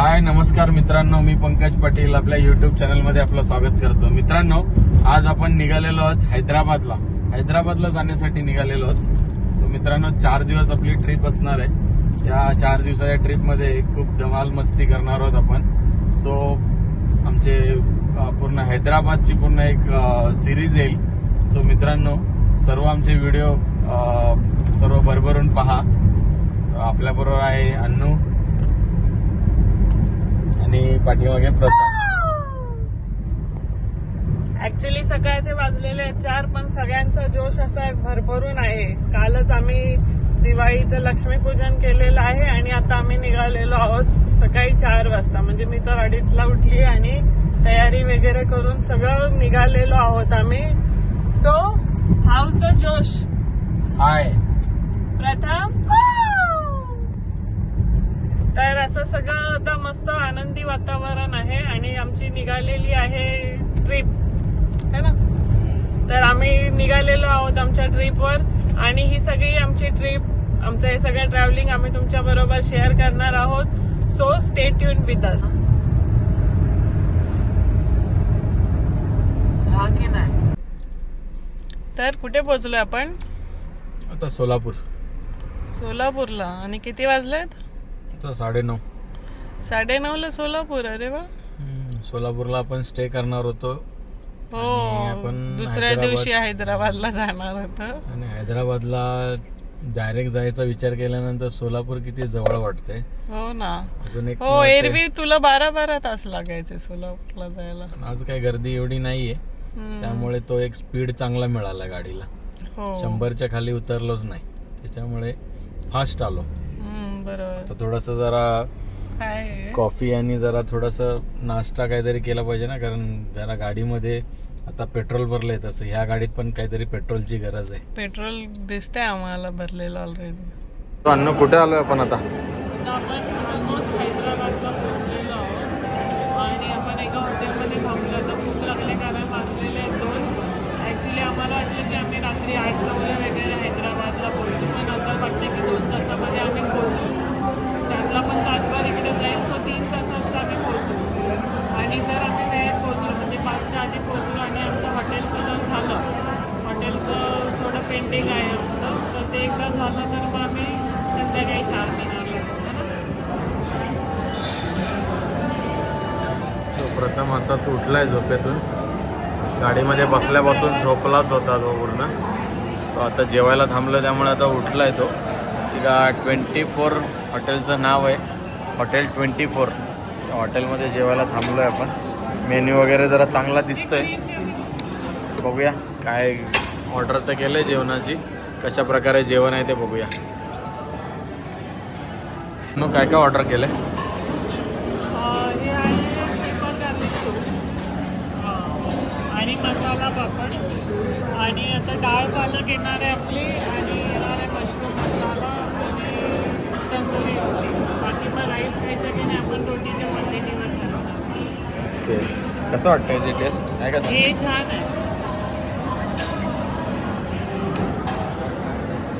हाय नमस्कार मित्रांनो मी पंकज पाटील आपल्या युट्यूब चॅनलमध्ये आपलं स्वागत करतो. मित्रांनो आज आपण निघालेलो आहोत हैदराबादला. हैदराबादला जाण्यासाठी निघालेलो आहोत. सो मित्रांनो चार दिवस आपली ट्रिप असणार आहे. त्या चार दिवसाच्या ट्रिपमध्ये खूप धमाल मस्ती करणार आहोत आपण. सो आमचे पूर्ण हैदराबादची पूर्ण एक सिरीज येईल. सो मित्रांनो सर्व आमचे व्हिडिओ सर्व भरभरून पहा. आपल्याबरोबर आहे अन्नू आणि पाठीमागे प्रथा. ऍक्च्युली सकाळचे वाजलेले चार पण सगळ्यांचा जोश असा भरभरून आहे. कालच आम्ही दिवाळीचं लक्ष्मीपूजन केलेलं आहे आणि आता आम्ही निघालेलो आहोत सकाळी चार वाजता. म्हणजे मी तर अडीचला उठली आणि तयारी वगैरे करून सगळं निघालेलो आहोत आम्ही. सो हाऊस द जोश? हाय प्रथम तर असं सगळं आता मस्त आनंदी वातावरण आहे आणि आमची निघालेली आहे ट्रिप है ना? तर आम्ही निघालेलो आहोत आमच्या ट्रिपवर आणि ही सगळी आमची ट्रिप आमचं हे सगळं ट्रॅव्हलिंग आम्ही तुमच्या बरोबर शेअर करणार आहोत. So stay tuned with us की नाही? तर कुठे पोहोचलोय आपण? आता सोलापूर. सोलापूरला. आणि किती वाजलेत? आता साडेनऊ. साडे ला सोलापूर अरे वा. हम्म, सोलापूरला आपण स्टे करणार होतो. आणि हो आपण दुसऱ्या हैदराबाद- दिवशी हैदराबादला जाणार होतं. आणि हैदराबादला डायरेक्ट जायचा विचार केल्यानंतर सोलापूर किती जवळ वाटते हो ना. अजून एक हो वाटते. एरवी तुला बारा बारा तास लागायचे सोलापूरला जायला. पण आज काही गर्दी एवढी नाहीये. हम्म. त्यामुळे तो एक स्पीड चांगला मिळाला गाडीला. हो. शंभरच्या खाली उतरलोच नाही. त्याच्यामुळे फास्ट आलो. बरोबर तर थोडस जरा काय? कॉफी आणि जरा थोडस नाश्ता काहीतरी केला पाहिजे ना कारण जरा गाडीमध्ये आता पेट्रोल भरलंय तसं. ह्या गाडीत पण काहीतरी पेट्रोलची गरज आहे. पेट्रोल दिसतंय आम्हाला भरलेलं ऑलरेडी अन्न कुठे आलोय आपण आता? आता आपण आत्ताच उठला उठलाय झोपेतून. गाडीमध्ये बसल्यापासून झोपलाच होता तो पूर्ण. सो आता जेवायला थांबलो त्यामुळे आता उठला आहे तो तिका ट्वेंटी फोर हॉटेलचं नाव आहे. Hotel twenty four. हॉटेलमध्ये जेवायला थांबलो आहे आपण. मेन्यू वगैरे जरा चांगला दिसतो आहे बघूया काय ऑर्डर तर केलं आहे जेवणाची. कशा प्रकारे जेवण आहे ते बघूया. मग काय काय ऑर्डर केलं आहे पापड आणि आता डाळ पालक येणार आहे आपली आणि येणार आहे मशरूम मसाला आणि तंदुरी रोटी. बाकी मग राईस खायचं की नाही आपण रोटीच्या पद्धतीवर ठरवणार. ओके. कसं वाटतं याची टेस्ट आहे का हे छान आहे.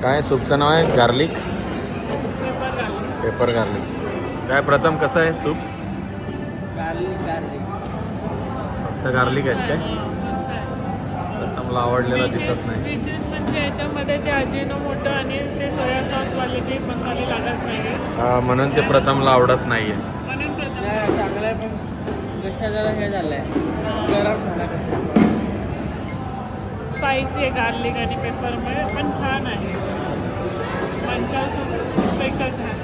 काय सूपचं नाव आहे? Garlic pepper garlic pepper garlic काय प्रथम कसं आहे सूप? फक्त गार्लिक आहेत काय? प्रथमला आवडलेला दिसत विशेष नाही. विशेष म्हणजे याच्यामध्ये ते अजिनो मोठं आणि ते सोया सॉसवाले ते मसाले लागत नाही हा, म्हणून ते प्रथमला आवडत नाहीये. म्हणून प्रथम नाही, चांगलं आहे पण जरा हे झालंय. गरम झाला स्पायसी आहे गार्लिक आणि पेपरमुळे पण छान आहे. पेक्षा छान.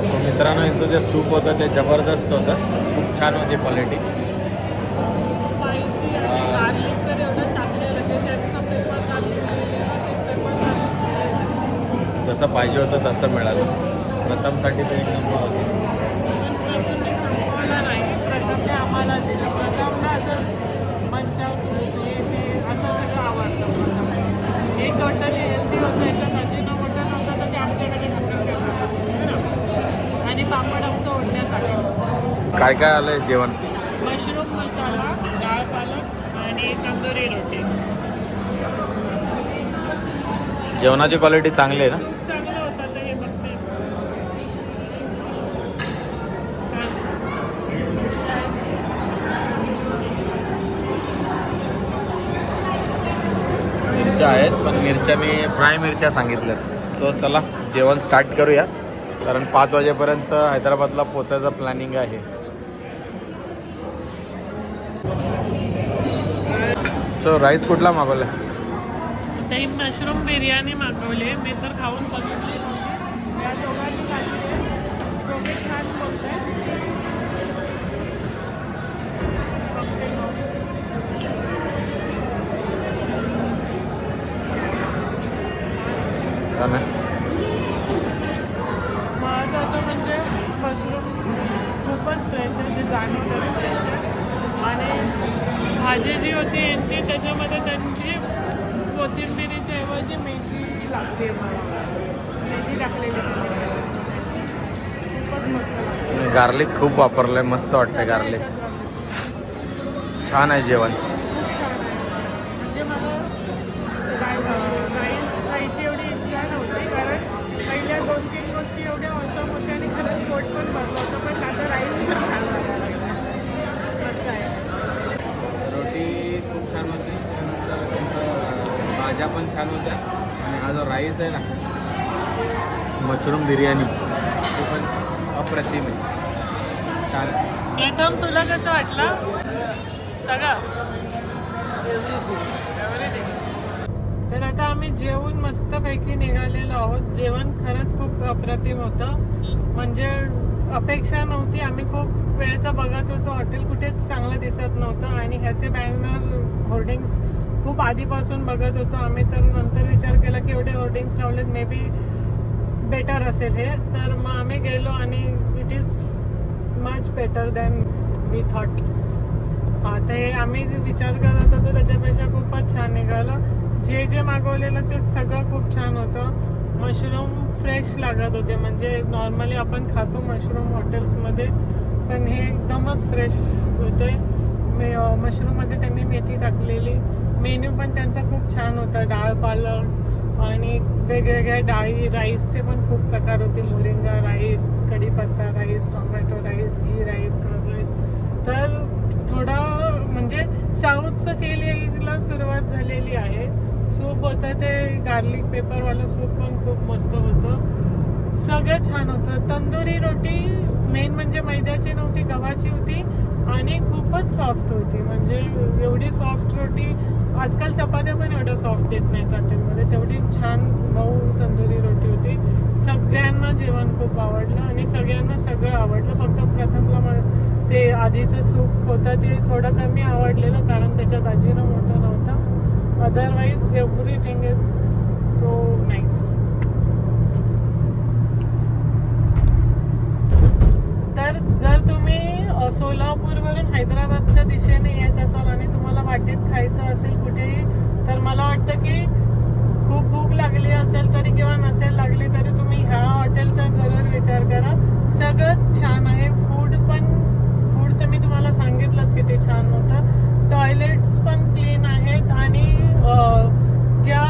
सो मित्रांनो यांचं जे सूप होतं ते जबरदस्त होतं. खूप छान होती क्वालिटी जसं पाहिजे होतं तसं मिळालं. प्रथमसाठी ते एक नंबर होते. हे हे काय काय आलंय जेवण? मशरूम मसाला डाळ पालक आणि तंदुरी रोटी. जेवणाची क्वालिटी चांगली आहे ना चांगलं होतं तर हे बघते मिरच्या आहेत पण मिरच्या मी फ्राय मिरच्या सांगितल्यात. सो चला जेवण स्टार्ट करूया. कारण पाच वाजेपर्यंत हैदराबादला पोचायचं प्लॅनिंग आहे. सो राईस कुठला मागवला मशरूम बिर्याणी मागवली मी तर खाऊन बघितली. महत्त्वाचं म्हणजे मशरूम खूपच फ्रेश आहे फ्रेश आहे. आणि भाजी जी होती यांची त्याच्यामध्ये त्यांची कोथिंबिरीच्या ऐवजी मेथी लागते मला. मेथी टाकलेली. खूपच मस्त गार्लिक खूप वापरलंय मस्त वाटतंय गार्लिक. छान आहे जेवण. छान होत्या. आणि हा जो राईस आहे ना मशरूम बिर्याणी. ते पण अप्रतिम आहे. छान. प्रथम तुला कसं वाटलं? सगळं तर आता आम्ही जेवून मस्तपैकी निघालेलो आहोत. जेवण खरंच खूप अप्रतिम होतं. म्हणजे अपेक्षा नव्हती. आम्ही खूप वेळचं बघत होतो. हॉटेल कुठेच चांगलं दिसत नव्हतं. आणि ह्याचे बॅनर होर्डिंग्स खूप आधीपासून बघत होतो आम्ही तर नंतर विचार केला की एवढे होर्डिंग्स लावलेत मे बी बेटर असेल हे. तर मग आम्ही गेलो आणि it is much better than we thought हां ते हे आम्ही विचार करत होतो त्याच्यापेक्षा खूपच छान निघालं. जे जे मागवलेलं ते सगळं खूप छान होतं. मशरूम फ्रेश लागत होते म्हणजे नॉर्मली आपण खातो मशरूम हॉटेल्समध्ये पण हे एकदमच फ्रेश होते. मे मशरूममध्ये त्यांनी मेथी टाकलेली. मेन्यू पण त्यांचा खूप छान होता. डाळ पालक आणि वेगवेगळ्या डाळी राईसचे पण खूप प्रकार होते. मोरिंगा राईस कढीपत्ता rice tomato rice ghee rice curd rice. तर थोडा म्हणजे साऊथचं फील यायला सुरुवात झालेली आहे. सूप होतं ते गार्लिक पेपरवालं सूप पण खूप मस्त होतं. सगळं छान होतं. तंदुरी रोटी मेन म्हणजे मैद्याची नव्हती गव्हाची होती. आणि खूपच सॉफ्ट होती. म्हणजे एवढी सॉफ्ट रोटी आजकाल चपात्या पण एवढ्या सॉफ्ट येत नाहीत हॉटेलमध्ये. तेवढी छान मऊ तंदुरी रोटी होती. सगळ्यांना जेवण खूप आवडलं आणि सगळ्यांना सगळं आवडलं. फक्त प्रथमला म- ते आधीचं सूप होतं ते थोडं कमी आवडलेलं कारण त्याच्यात आजीनं मोठं नव्हतं. Otherwise everything is so nice तर जर तुम्ही सोलापूरवरून हैदराबादच्या दिशेने येत असाल आणि तुम्हाला वाटेत खायचं असेल कुठेही तर मला वाटतं की खूप भूक लागली असेल तरी किंवा नसेल लागली तरी तुम्ही ह्या हॉटेलचा जरूर विचार करा. सगळंच छान आहे. फूड पण फूड तर मी तुम्हाला सांगितलंच की ते छान होतं. टॉयलेट्स पण क्लीन आहेत आणि ज्या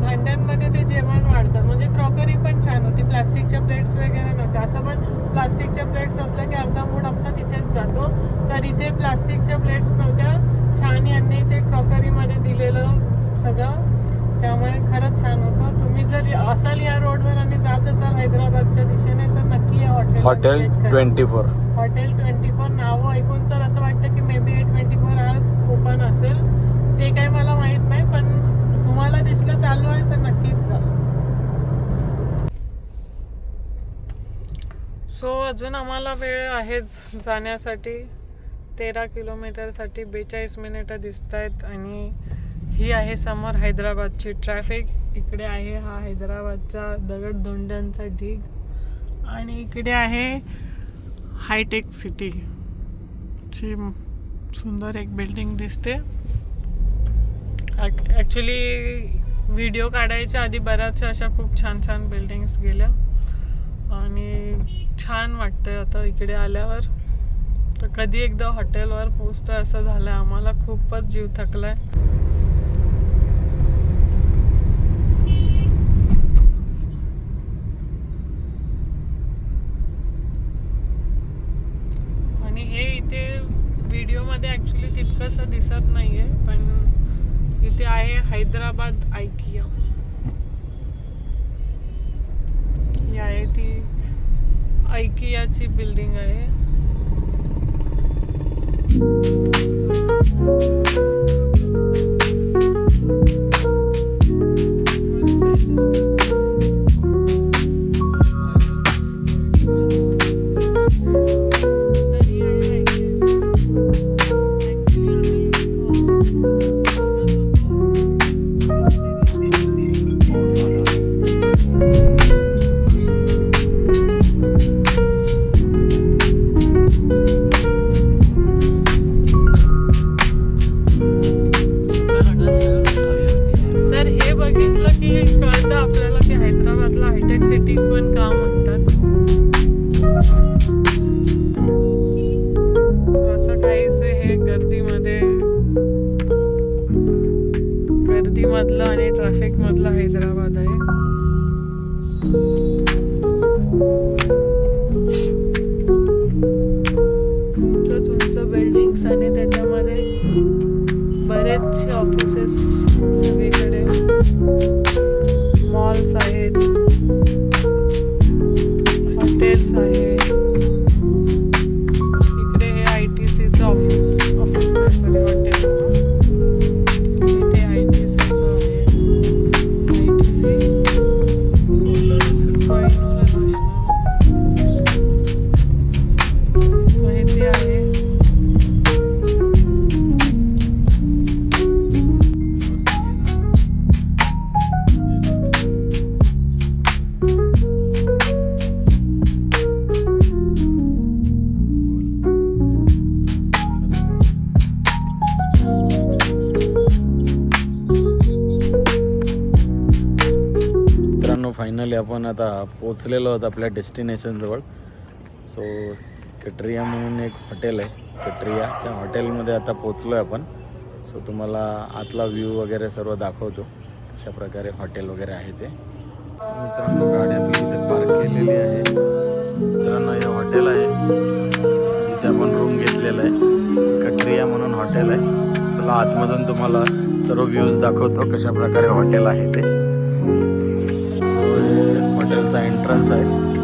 भांड्यांमध्ये ते जेवण वाढतात म्हणजे क्रॉकरी पण छान होती. प्लास्टिकच्या प्लेट्स वगैरे नव्हत्या असं पण प्लास्टिकच्या प्लेट्स असल्या की अर्धा मूड आमचा तिथेच जातो. तर इथे प्लास्टिकच्या प्लेट्स नव्हत्या. छान यांनी ते क्रॉकरीमध्ये दिलेलं सगळं. त्यामुळे खरंच छान होतं. तुम्ही जर असाल या रोडवर आणि जात असाल हैदराबादच्या दिशेने तर नक्की या hotel hotel twenty four. Hotel twenty four नावं ऐकून तर असं वाटतं की may be twenty four hours open असेल. ते काही मला माहीत नाही पण तुम्हाला दिसलं चालू आहे तर नक्कीच जा. सो अजून आम्हाला वेळ आहेच जाण्यासाठी. तेरा किलोमीटरसाठी बेचाळीस मिनिटं दिसत आहेत आणि ही आहे समोर हैदराबादची ट्रॅफिक. इकडे आहे हा हैदराबादचा दगडधोंड्यांचा ढीग आणि इकडे आहे हायटेक सिटी. ची सुंदर एक बिल्डिंग दिसते. ॲक्च्युली व्हिडिओ काढायच्या आधी बऱ्याचशा अशा खूप छान छान बिल्डिंग्स गेल्या. आणि छान वाटतंय आता इकडे आल्यावर. तर कधी एकदा हॉटेलवर पोचतोय असं झालं आम्हाला खूपच जीव थकलाय. आणि हे इथे व्हिडिओमध्ये ॲक्च्युली तितकंसं दिसत नाही आहे पण इथे आहे हैदराबाद आयकिया ही आहे ती आयकियाची बिल्डिंग आहे तर ही आता पोचलेलो आहोत आपल्या डेस्टिनेशनजवळ सो कटरिया म्हणून एक हॉटेल आहे. कटरिया त्या हॉटेलमध्ये आता पोचलो आहे आपण. सो तुम्हाला आतला व्ह्यू वगैरे सर्व दाखवतो. कशा प्रकारे हॉटेल वगैरे आहे ते. मित्रांनो गाडी आपली इथे पार्क केलेली आहे. मित्रांनो हे हॉटेल आहे. जिथे आपण रूम घेतलेलं आहे. कट्रिया म्हणून हॉटेल आहे. चला आतमधून तुम्हाला सर्व व्ह्यूज दाखवतो कशा प्रकारे हॉटेल आहे ते. एंट्रन्स आहे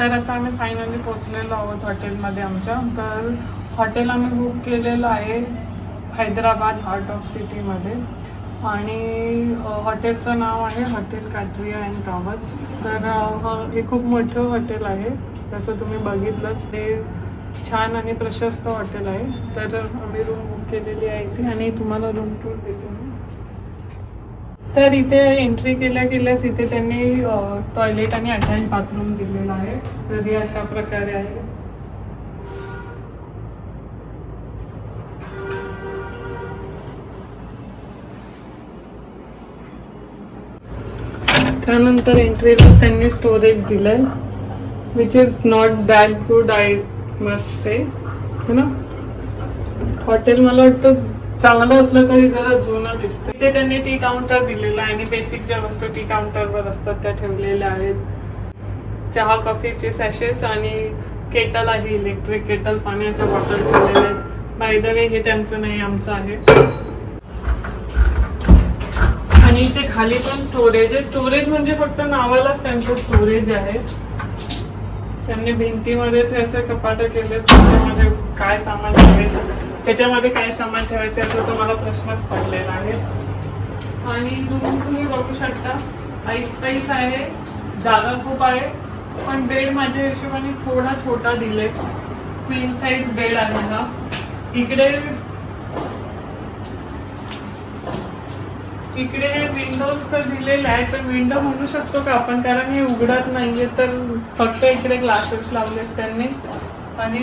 तर आता आम्ही फायनली पोचलेलो आहोत हॉटेलमध्ये आमच्या. तर हॉटेल आम्ही बुक केलेलं आहे हैदराबाद हार्ट ऑफ सिटीमध्ये आणि हॉटेलचं नाव आहे हॉटेल काट्रिया अँड टॉवर्स तर हे खूप मोठं हॉटेल आहे. जसं तुम्ही बघितलंच ते छान आणि प्रशस्त हॉटेल आहे. तर आम्ही रूम बुक केलेली आहे इथे. आणि तुम्हाला रूम टूर देते. तर इथे एंट्री केल्या केल्याच इथे त्यांनी टॉयलेट आणि अटॅच बाथरूम दिलेलं आहे. तर हे अशा प्रकारे आहे. त्यानंतर एंट्रीलाच त्यांनी स्टोरेज दिलंय which is not that good I must say है ना? हॉटेल मला वाटतं चांगलं असलं तरी जरा जुनं दिसतं ते त्यांनी टी काउंटर दिलेलं आहे आणि बेसिक ज्या वस्तू टी काउंटरवर असतात त्या ठेवलेल्या आहेत. चहा कॉफीचे सॅशेस आणि केटल आहे इलेक्ट्रिक केटल पाण्याच्या बॉटल ठेवलेल्या आहेत. बाय द वे हे त्यांचं नाही आमचं आहे. आणि ते खाली पण स्टोरेज आहे. स्टोरेज म्हणजे फक्त नावालाच त्यांचं स्टोरेज आहे. त्यांनी भिंतीमध्येच हे असे कपाट केले त्याच्यामध्ये काय सामान ठेवायचं त्याच्यामध्ये काय सामान ठेवायचं असं तर मला प्रश्नच पडलेला आहे. आणि रूम तुम्ही बघू शकता आईस पाईस आहे जागा खूप आहे पण बेड माझ्या हिशोबाने थोडा छोटा दिले क्वीन साईज बेड आहे हा इकडे इकडे विंडोज तर दिलेले आहेत पण विंडो म्हणू शकतो का आपण? कारण हे उघडत नाहीये तर फक्त इकडे ग्लासेस लावलेत त्यांनी. आणि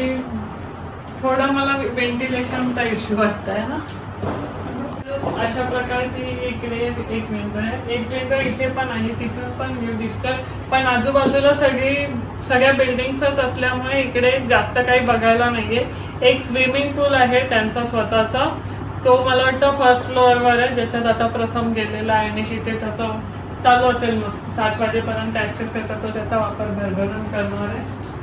थोडा मला व्हेंटिलेशनचा इश्यू वाटतंय ना. अशा प्रकारची इकडे एक विंडो आहे. एक विंडो इथे पण आहे तिथून पण व्ह्यू दिसतं पण आजूबाजूला सगळी सगळ्या बिल्डिंग्सच असल्यामुळे इकडे जास्त काही बघायला नाहीये. एक स्विमिंग पूल आहे त्यांचा स्वतःचा. तो मला वाटतं फर्स्ट फ्लोअरवर आहे ज्याच्यात आता प्रथम गेलेला आहे आणि तिथे त्याचा चालू असेल मस्त. सात वाजेपर्यंत ॲक्सेस येतात तो त्याचा वापर भरभरून करणार आहे.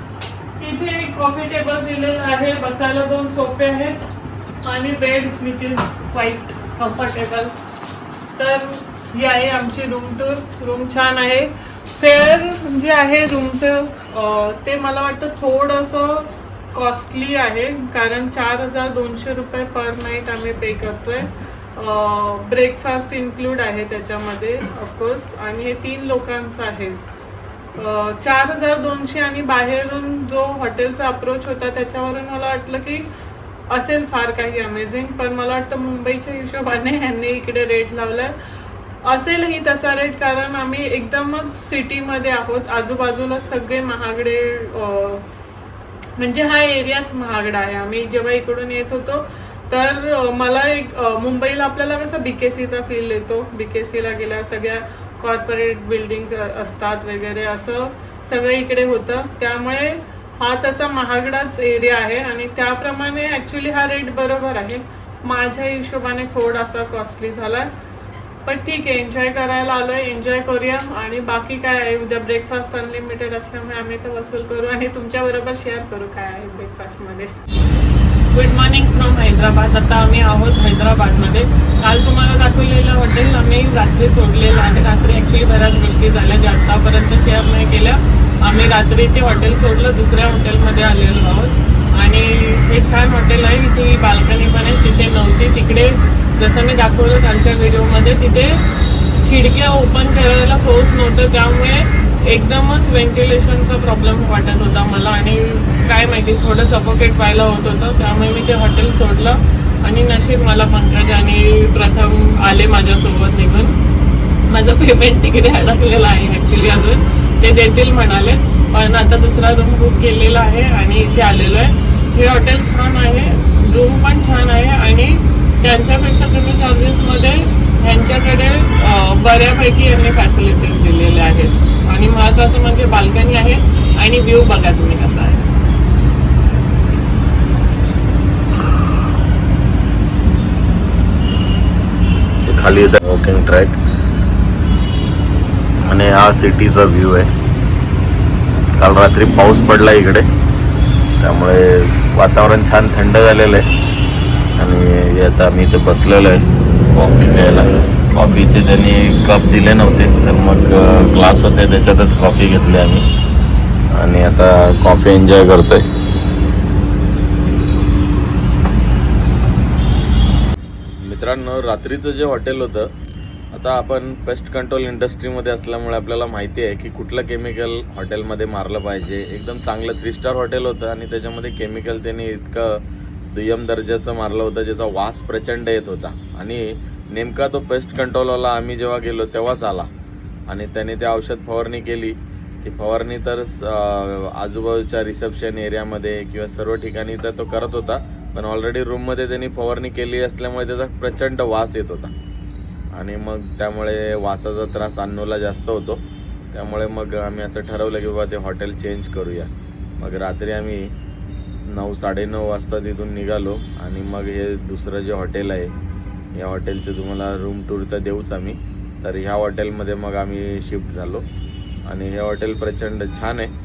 इथे एक कॉफी टेबल दिलेलं आहे. बसायला दोन सोफे आहेत आणि bed which is quite comfortable तर ही आहे आमची रूम टूर रूम छान आहे. फेअर जे आहे रूमचं ते मला वाटतं थोडंसं कॉस्टली आहे. कारण चार हजार दोनशे रुपये पर नाईट आम्ही पे करतोय. ब्रेकफास्ट इन्क्लूड आहे त्याच्यामध्ये ऑफकोर्स आणि हे तीन लोकांचं आहे. चार हजार दोनशे आणि बाहेरून जो हॉटेलचा अप्रोच होता त्याच्यावरून मला वाटलं की असेल फार काही अमेझिंग पण मला वाटतं मुंबईच्या हिशोबाने ह्यांनी इकडे रेट लावलाय. असेलही तसा रेट कारण आम्ही एकदमच सिटीमध्ये आहोत. आजूबाजूला सगळे महागडे म्हणजे हा एरियाच महागडा आहे. आम्ही जेव्हा इकडून येत होतो तर मला एक मुंबईला आपल्याला कसं बीकेसीचा फील येतो. बीकेसीला गेल्या सगळ्या कॉर्पोरेट बिल्डिंग असतात वगैरे असं सगळं इकडे होतं. त्यामुळे हा तसा महागडाच एरिया आहे आणि त्याप्रमाणे ॲक्च्युली हा रेट बरोबर आहे. माझ्या हिशोबाने थोडासा कॉस्टली झाला पण ठीक आहे एन्जॉय करायला आलोय एन्जॉय करूया. आणि बाकी काय आहे? उद्या ब्रेकफास्ट अनलिमिटेड असल्यामुळे आम्ही तर वसूल करू आणि तुमच्याबरोबर शेअर करू काय आहे ब्रेकफास्टमध्ये गुड मॉर्निंग फ्रॉम हैदराबाद. आता आम्ही आहोत हैदराबादमध्ये. काल तुम्हाला दाखवलेलं हॉटेल आम्ही रात्री सोडलेलं आणि रात्री ॲक्च्युली बऱ्याच गोष्टी झाल्या ज्या आत्तापर्यंत शेअर नाही केल्या. आम्ही रात्री ते हॉटेल सोडलं दुसऱ्या हॉटेलमध्ये आलेलो आहोत. आणि हे छान हॉटेल आहे. इथे बाल्कनी पण आहे. तिथे नव्हती. तिकडे जसं मी दाखवलं कालच्या व्हिडिओमध्ये तिथे खिडक्या ओपन करायला सोर्स नव्हतं. त्यामुळे एकदमच व्हेंटिलेशनचा प्रॉब्लेम वाटत होता मला. आणि काय माहिती थोडं सफोकेट व्हायला होत होतं. त्यामुळे मी ते हॉटेल सोडलं. आणि नशीब मला पंकज आणि प्रथम आले माझ्यासोबत निघून. माझं पेमेंट तिकडे अडकलेलं आहे ॲक्च्युली अजून. ते देतील म्हणाले. पण आता दुसरा रूम बुक केलेला आहे आणि इथे आलेलो आहे. हे हॉटेल छान आहे. रूम पण छान आहे. आणि त्यांच्यापेक्षा कमी चार्जेसमध्ये ह्यांच्याकडे बऱ्यापैकी यांनी फॅसिलिटीज दिलेल्या आहेत. आणि महत्त्वाचं म्हणजे बाल्कनी आहे आणि व्ह्यू बघा तुम्ही कसा आहे. खाली येतं वॉकिंग ट्रॅक आणि हा सिटीचा व्ह्यू आहे. काल रात्री पाऊस पडला इकडे. त्यामुळे वातावरण छान थंड झालेलं आहे. आणि हे आता आम्ही इथे बसलेलो आहे. कॉफी प्यायला. कॉफीचे त्यांनी कप दिले नव्हते तर मग ग्लास होते त्याच्यातच कॉफी घेतली आम्ही. आणि आता कॉफी एन्जॉय करतोय. मित्रांनो रात्रीचं जे हॉटेल होतं आता आपण पेस्ट कंट्रोल इंडस्ट्रीमध्ये असल्यामुळे आपल्याला माहिती आहे की कुठलं केमिकल हॉटेलमध्ये मारलं पाहिजे. एकदम चांगलं थ्री स्टार हॉटेल होतं आणि त्याच्यामध्ये केमिकल त्यांनी इतकं दुय्यम दर्जाचं मारलं होतं ज्याचा वास प्रचंड येत होता. आणि नेमका तो पेस्ट कंट्रोलवाला आम्ही जेव्हा गेलो तेव्हाच आला. आणि त्याने ते औषध फवारणी केली. ती फवारणी तर आजूबाजूच्या रिसेप्शन एरियामध्ये किंवा सर्व ठिकाणी तर तो करत होता. पण ऑलरेडी रूममध्ये त्यांनी फवारणी केली असल्यामुळे त्याचा प्रचंड वास येत होता. आणि मग त्यामुळे वासाचा त्रास अन्नूला जास्त होतो. त्यामुळे मग आम्ही असं ठरवलं की बाबा ते हॉटेल चेंज करूया. मग रात्री आम्ही नऊ साडेनऊ वाजता तिथून निघालो आणि मग हे दुसरं जे हॉटेल आहे या हॉटेलचं तुम्हाला रूम टूर तर देऊच आम्ही. तर ह्या हॉटेलमध्ये मग आम्ही शिफ्ट झालो. आणि हे हॉटेल प्रचंड छान आहे.